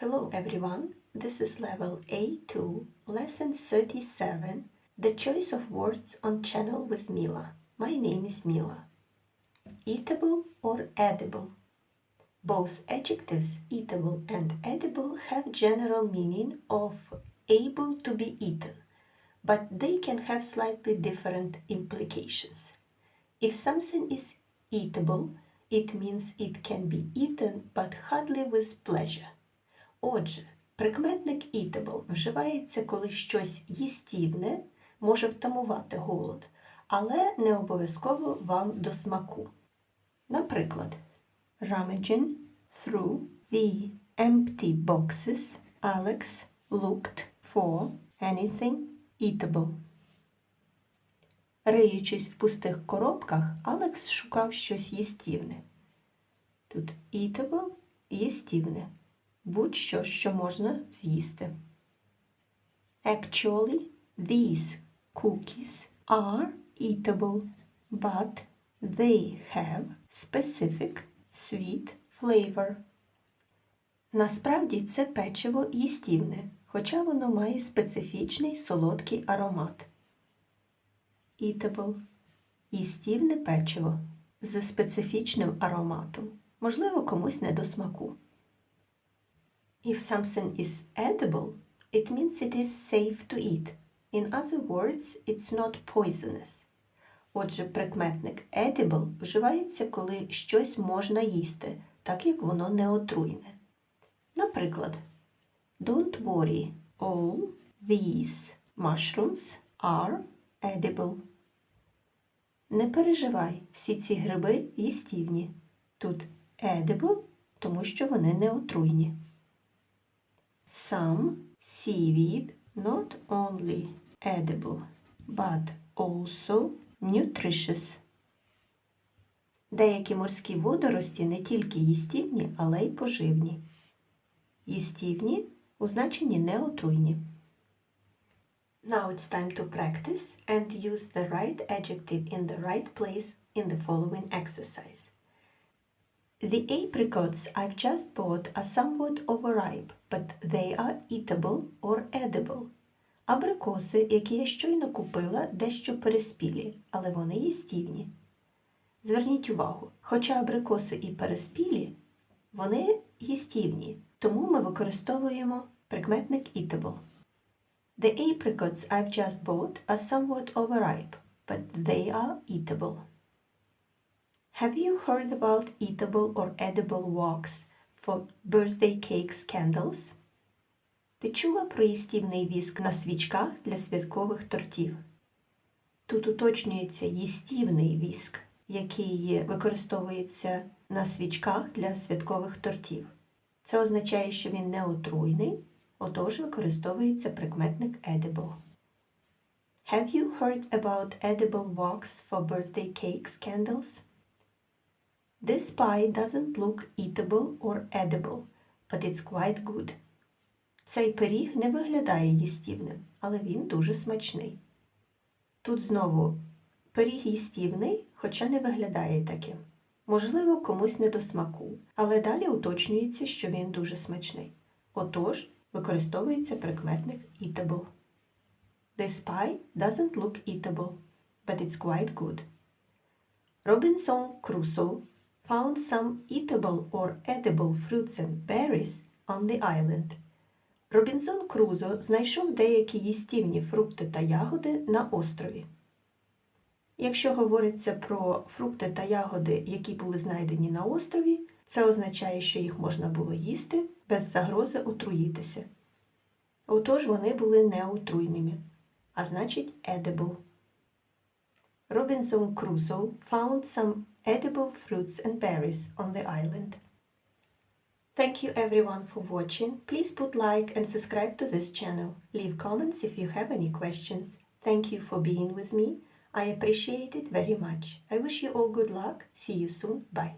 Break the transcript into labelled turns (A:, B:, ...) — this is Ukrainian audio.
A: Hello everyone, this is level A2, lesson 37, the choice of words on channel with Mila. My name is Mila. Eatable or edible? Both adjectives eatable and edible have general meaning of able to be eaten, but they can have slightly different implications. If something is eatable, it means it can be eaten but hardly with pleasure. Отже, прикметник eatable вживається, коли щось їстівне може втамувати голод, але не обов'язково вам до смаку. Наприклад, rummaging through the empty boxes, Alex looked for anything eatable. Риючись в пустих коробках, Алекс шукав щось їстівне. Тут eatable – їстівне. Будь-що, що можна з'їсти. Actually, these cookies are eatable, but they have specific sweet flavor. Насправді це печиво їстівне, хоча воно має специфічний солодкий аромат. Eatable – їстівне печиво з специфічним ароматом, можливо, комусь не до смаку. If something is edible, it means it is safe to eat. In other words, it's not poisonous. Отже, прикметник edible вживається, коли щось можна їсти, так як воно не отруйне. Наприклад, Don't worry, all these mushrooms are edible. Не переживай, всі ці гриби їстівні. Тут edible, тому що вони не отруйні. Some seaweed not only edible, but also nutritious. Деякі морські водорості не тільки їстівні, але й поживні. Їстівні у значенні неотруйні. Now it's time to practice and use the right adjective in the right place in the following exercise. The apricots I've just bought are somewhat overripe, but they are eatable or edible. Абрикоси, які я щойно купила, дещо переспілі, але вони їстівні. Зверніть увагу, хоча абрикоси і переспілі, вони їстівні, тому ми використовуємо прикметник eatable. The apricots I've just bought are somewhat overripe, but they are eatable. Have you heard about eatable or edible wax for birthday cakes candles? Ти чула про їстівний віск на свічках для святкових тортів? Тут уточнюється їстівний віск, який використовується на свічках для святкових тортів. Це означає, що він не отруйний, отож використовується прикметник edible. Have you heard about edible wax for birthday cakes candles? This pie doesn't look eatable or edible, but it's quite good. Цей пиріг не виглядає їстівним, але він дуже смачний. Тут знову пиріг їстівний, хоча не виглядає таким. Можливо, комусь не до смаку, але далі уточнюється, що він дуже смачний. Отож, використовується прикметник eatable. This pie doesn't look eatable, but it's quite good. Robinson Crusoe found some eatable or edible fruits and berries on the island. Робінзон Крузо знайшов деякі їстівні фрукти та ягоди на острові. Якщо говориться про фрукти та ягоди, які були знайдені на острові, це означає, що їх можна було їсти без загрози отруїтися. Отож вони були неотруйними, а значить edible. Robinson Crusoe found some edible fruits and berries on the island. Thank you everyone for watching. Please put like and subscribe to this channel. Leave comments if you have any questions. Thank you for being with me. I appreciate it very much. I wish you all good luck. See you soon. Bye.